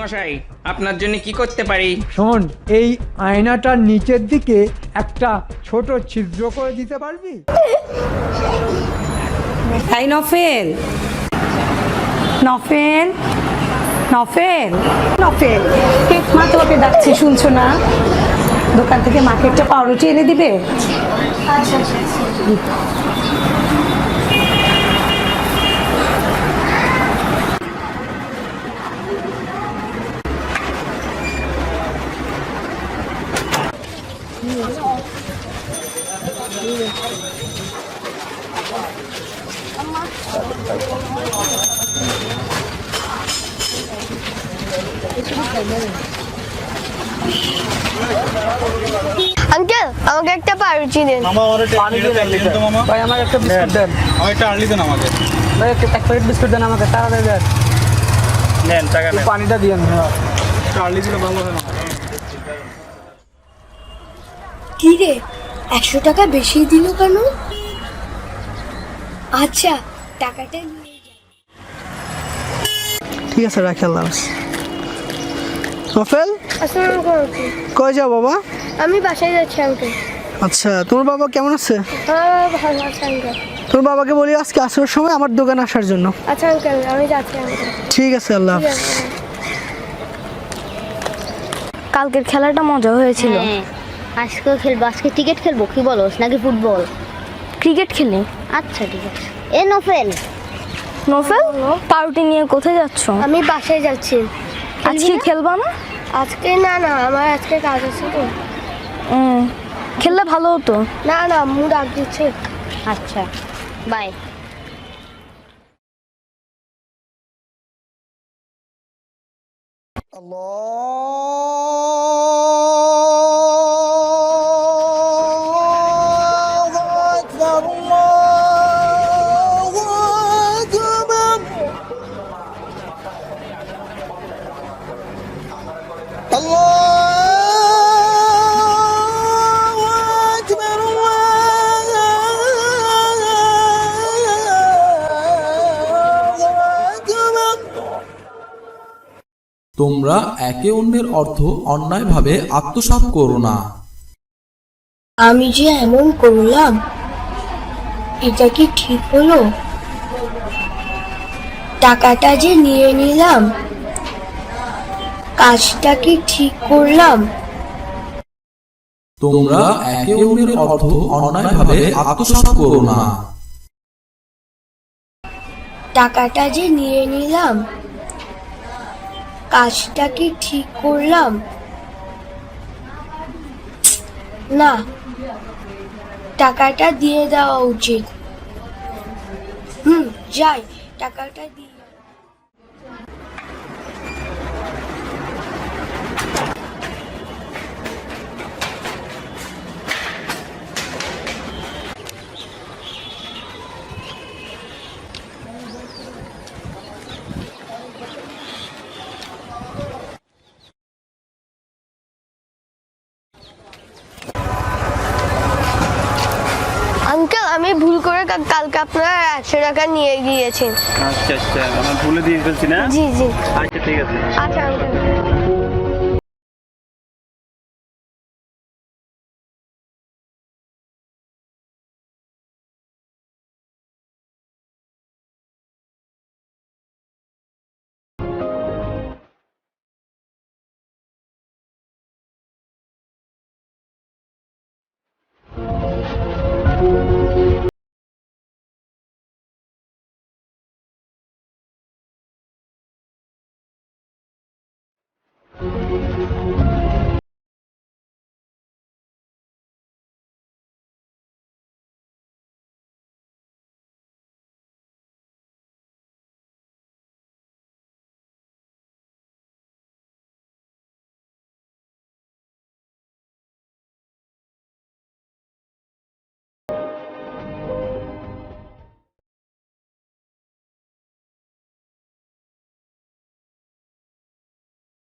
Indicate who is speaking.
Speaker 1: মশাই আপনার জন্য কি করতে পারি?
Speaker 2: শোন এই আয়নাটার নিচের দিকে একটা ছোট ছিদ্র করে দিতে পারবি?
Speaker 3: তাই নফেল। নফেল? নফেল? নফেল। মা তোমাকে ডাকছে শুনছো না? দোকান থেকে মাকে একটা পাউরুটি এনে দিবে?
Speaker 4: আঙ্কেল আমাকে একটা পাউরুটি দিন।
Speaker 5: মামা আমার একটা পানি দিন তো মামা।
Speaker 6: ভাই আমার একটা বিস্কুট দেন।
Speaker 5: আমার একটা আর্লি দেন আমাকে।
Speaker 6: ভাই একটা এক প্যাকেট বিস্কুট দেন আমাকে তাড়াতাড়ি দেন।
Speaker 5: নেন টাকা নেন।
Speaker 6: পানিটা দিয়েন। হ্যাঁ।
Speaker 5: একটা আর্লি দিলে ভালো হয় না।
Speaker 4: কি রে একশো টাকা বেশি দিল কেন? আচ্ছা টাকাটা নিয়ে
Speaker 7: ঠিক আছে রাখি আল্লাহ। নফেল কয় যাও বাবা?
Speaker 4: আমি বাসায় যাচ্ছি আঙ্কেল
Speaker 7: আচ্ছা তোমার বাবা কেমন আছে?
Speaker 4: হ্যাঁ ভালো আছে আঙ্কেল
Speaker 7: তোমার বাবাকে বলি আজকে আসার সময় আমার দোকানে আসার জন্য।
Speaker 4: আচ্ছা আঙ্কেল আমি যাচ্ছি
Speaker 7: ঠিক আছে আল্লাহ
Speaker 8: কালকের খেলাটা মজা হয়েছিল। আজকেও খেলব আজকে ক্রিকেট খেলব কি বলো নাকি ফুটবল ক্রিকেট খেলি? আচ্ছা ঠিক আছে। এ নফেল। নফেল পাউরুটি নিয়ে কোথায় যাচ্ছ?
Speaker 4: আমি বাসায় যাচ্ছি।
Speaker 8: আজকে খেলবা না?
Speaker 4: আজকে না না আমার আজকে কাজ আছে তো।
Speaker 8: উম, খেললে ভালো হতো।
Speaker 4: না না মুড আগ দিচ্ছে।
Speaker 8: আচ্ছা বাই।
Speaker 9: তোমরা একে অন্যের অর্থ অন্যায়ভাবে আত্মসাৎ করো না।
Speaker 4: আমি যে এমন করলাম এটা কি ঠিক হলো? টাকাটা যে নিয়ে নিলাম কাজটা কি ঠিক করলাম?
Speaker 9: তোমরা একে অন্যের অর্থ অন্যায়ভাবে আত্মসাৎ করো না।
Speaker 4: টাকাটা যে নিয়ে নিলাম কাজটা কি ঠিক করলাম। না টাকাটা দিয়ে দেওয়া উচিত। হুম যাই টাকাটা দিয়ে ভুল করে কা- কালকে আপনার একশো টাকা নিয়ে গিয়েছেন।
Speaker 5: আচ্ছা আচ্ছা আমার ভুলে দিয়ে ফেলছি না?
Speaker 4: জি জি।
Speaker 5: আচ্ছা ঠিক আছে।
Speaker 4: আচ্ছা আঙ্কেল